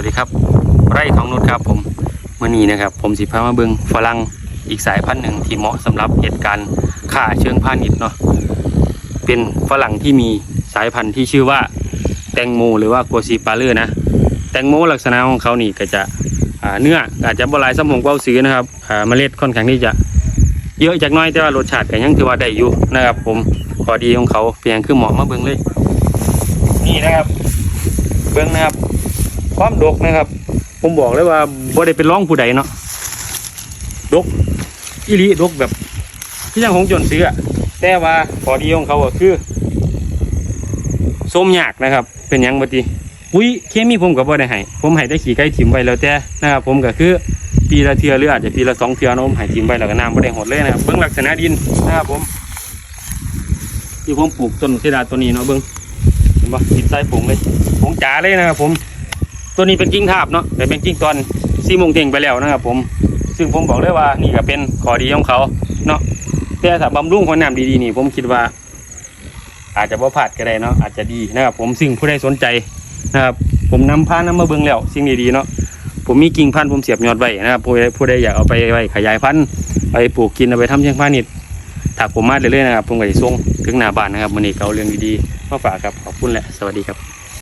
วัสดีครับ ไร่ทองนุชครับผมเมื่อนี้นะครับ ผมสิพามาเบิงฝรั่งอีกสายพันธุ์หนึ่งที่เหมาะสำหรับเหตุการณ์ฆ่าเชิงพาณิชย์เนาะเป็นฝรั่งที่มีสายพันธุ์ที่ชื่อว่าแตงโมหรือว่ากัวซีปาเลอร์นะ แตงโมลักษณะของเขานี่ก็จะเนื้ออาจจะบหลายสมองเป้าซื้อนะครับเมล็ดค่อนข้างที่จะเยอะจากน้อยแต่ว่ารสชาติก็ยังถือว่าได้อยู่นะครับ ผมขอดีของเขาเพียงคือเหมาะมาเบิงเลย นี่นะครับ เบิ้งนะครับ ความดกนะครับ ผมบอกเลยว่าบ่ได้เป็นร้องผู้ใดเนาะดกอีหลีดกแบบที่ยังของจนเสือแต่ว่าพอดีของเขาก็คือส้มยากนะครับ เป็นยังบ่ติปุ๋ยเคมีผมก็บ่ได้ให้ผมให้ได้ขี่ไก่ถิ่มไว้แล้วแต่นะครับผมก็คือปีละเทื่อหรืออาจจะปีละสองเทื่อเนาะผมให้ถิ่มไว้แล้วก็น้ำบ่ได้หดเลยนะครับเบิ้งลักษณะดินนะครับผมที่ผมปลูกต้นเสดาตัวนี้เนาะเบิ้งเห็นปะติดใต้ผงเลยผงจ๋าเลยนะครับผม ตัวนี้เป็นกิ้งทาบเนาะแต่เป็นกิ้งตอนซีโมงเท่งไปแล้วนะครับผมซึ่งผมบอกเลยว่านี่ก็เป็นข้อดีของเขาเนาะแต่ถ้าบำรุงคนน้ำดีๆนี่ผมคิดว่า อาจจะบ่พลาดก็ได้เนาะอาจจะดีนะครับ ผมซึ่งผู้ใดสนใจนะครับผมนำพาน้ำมาเบิ่งแล้วสิ่งดีๆเนาะผมมีกิ่งพันธุ์ผมเสียบยอดไว้นะครับผู้ใดผู้ใดอยากเอาไปไว้ขยายพันธุ์ไปปลูกกินเอาไปทำเชิงพาณิชย์ถ้าผมมาเรื่อยๆนะครับผมก็จะส่งถึงหน้าบ้านนะครับมันนี่ก็เอาเรื่องดีๆมาฝากครับขอบคุณแหละสวัสดีครับ